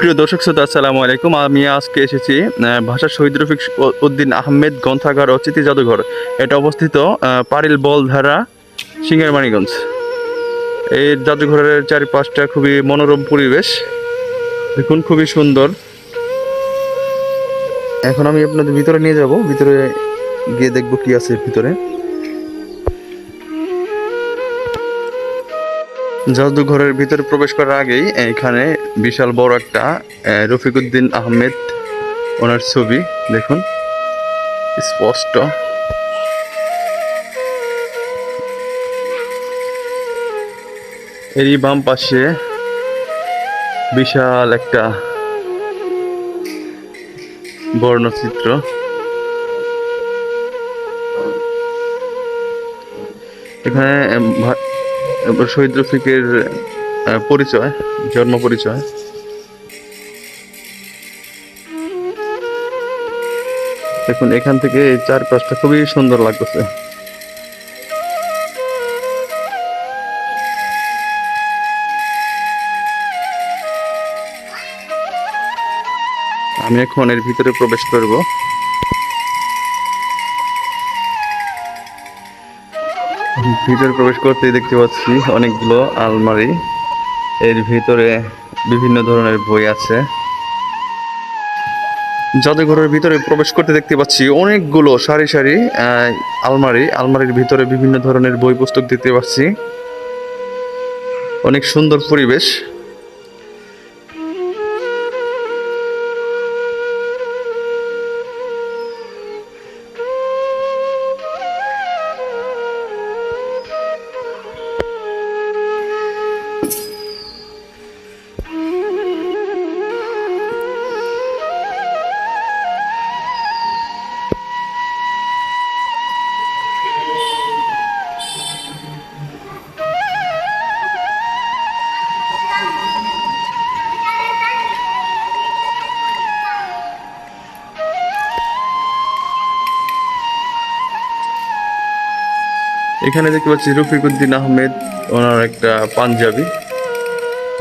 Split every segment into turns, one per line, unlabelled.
প্রিয় দর্শক শ্রোতা, আসসালামু আলাইকুম। আমি আজকে এসেছি ভাষা শহীদ রফিক উদ্দিন আহমেদ গ্রন্থাগার ও স্মৃতি জাদুঘর। এটা অবস্থিত পারিল বলধারা সিঙ্গার মানিগঞ্জ এই জাদুঘরের চারিপাশটা খুবই মনোরম পরিবেশ। দেখুন, খুবই সুন্দর। এখন আমি আপনাদের ভিতরে নিয়ে যাব। ভিতরে গিয়ে দেখব কি আছে ভিতরে। জাদুঘরের ভিতরে প্রবেশ করার আগেই এখানে বিশাল বড় একটা রফিকুদ্দিন আহমেদ ওনার ছবি, দেখুন। স্পষ্ট। এরই বাম পাশে বিশাল একটা বর্ণচিত্র। এখানে শহীদ রফিকের পরিচয়, জন্ম পরিচয়। দেখুন, এখান থেকে এই চারপাশটা খুবই সুন্দর লাগতেছে। আমি এখন এর ভিতরে প্রবেশ করব। ভিতরে প্রবেশ করতেই দেখতে পাচ্ছি অনেকগুলো আলমারি। এর ভিতরে বিভিন্ন ধরনের বই আছে। জাদুঘরের ভিতরে প্রবেশ করতে দেখতে পাচ্ছি, অনেকগুলো সারি সারি আলমারি। আলমারির ভিতরে বিভিন্ন ধরনের বই পুস্তক দেখতে পাচ্ছি। অনেক সুন্দর পরিবেশ। এখানে দেখতে পাচ্ছি রফিকুদ্দিন আহমেদ ওনার একটা পাঞ্জাবি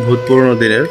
ভূত পুরোনো দিনের।